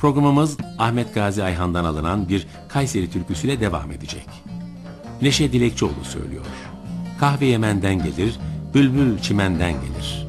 Programımız Ahmet Gazi Ayhan'dan alınan bir Kayseri türküsüyle devam edecek. Neşe Dilekçioğlu söylüyor. Kahve Yemen'den gelir, bülbül çimenden gelir.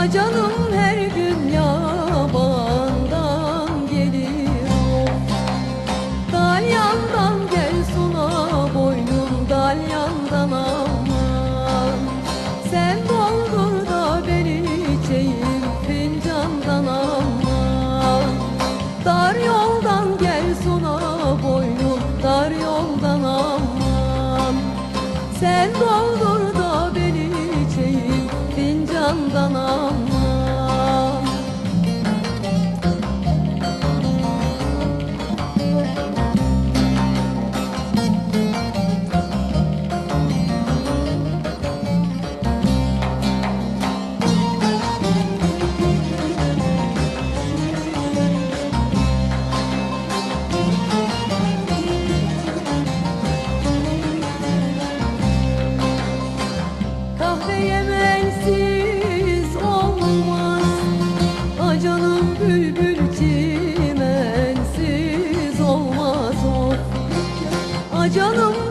Acanım her gün yabandan gelir of Dalyandan gel suna boynum dalyandan aman. Sen doldur da ben içeyim fincandan aman. Dar yoldan gel suna boynum dar yoldan aman. Sen doldur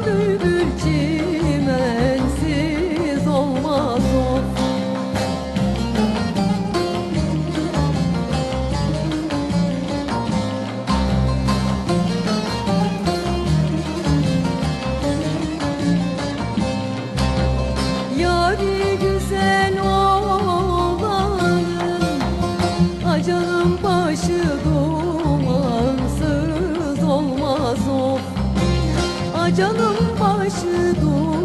bülbül çimensiz Acanın başı dumansız